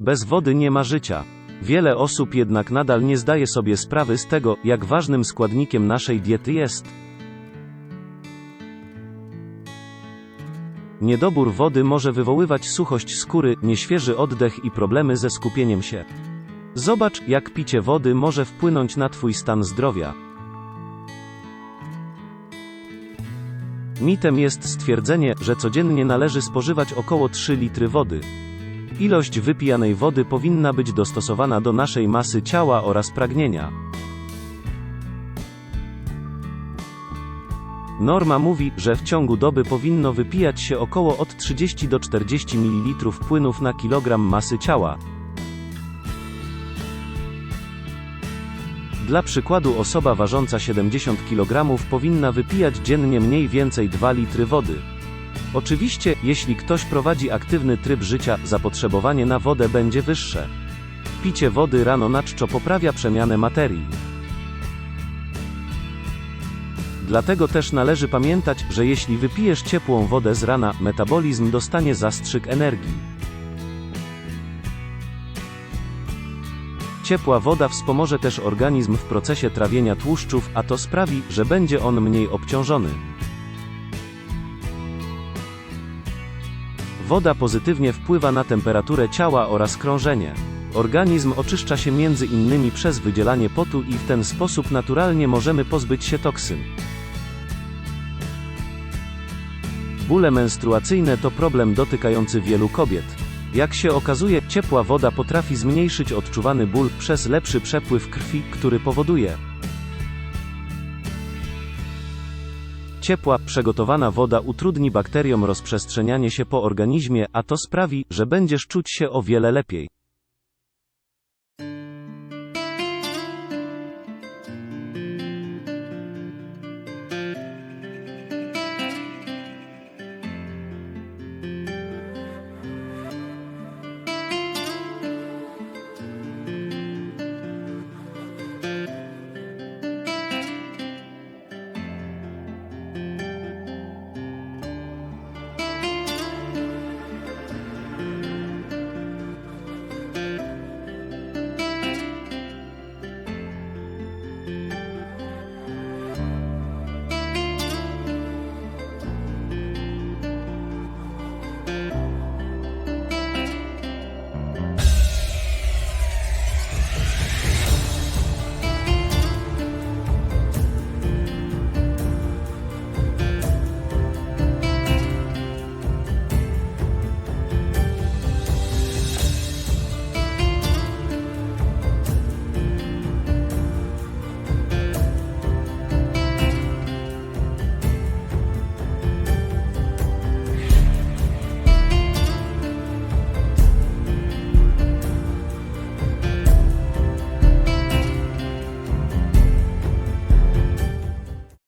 Bez wody nie ma życia. Wiele osób jednak nadal nie zdaje sobie sprawy z tego, jak ważnym składnikiem naszej diety jest. Niedobór wody może wywoływać suchość skóry, nieświeży oddech i problemy ze skupieniem się. Zobacz, jak picie wody może wpłynąć na Twój stan zdrowia. Mitem jest stwierdzenie, że codziennie należy spożywać około 3 litry wody. Ilość wypijanej wody powinna być dostosowana do naszej masy ciała oraz pragnienia. Norma mówi, że w ciągu doby powinno wypijać się około od 30 do 40 ml płynów na kilogram masy ciała. Dla przykładu osoba ważąca 70 kg powinna wypijać dziennie mniej więcej 2 litry wody. Oczywiście, jeśli ktoś prowadzi aktywny tryb życia, zapotrzebowanie na wodę będzie wyższe. Picie wody rano na czczo poprawia przemianę materii. Dlatego też należy pamiętać, że jeśli wypijesz ciepłą wodę z rana, metabolizm dostanie zastrzyk energii. Ciepła woda wspomoże też organizm w procesie trawienia tłuszczów, a to sprawi, że będzie on mniej obciążony. Woda pozytywnie wpływa na temperaturę ciała oraz krążenie. Organizm oczyszcza się między innymi przez wydzielanie potu i w ten sposób naturalnie możemy pozbyć się toksyn. Bóle menstruacyjne to problem dotykający wielu kobiet. Jak się okazuje, ciepła woda potrafi zmniejszyć odczuwany ból przez lepszy przepływ krwi, który powoduje Ciepła, przegotowana woda utrudni bakteriom rozprzestrzenianie się po organizmie, a to sprawi, że będziesz czuć się o wiele lepiej.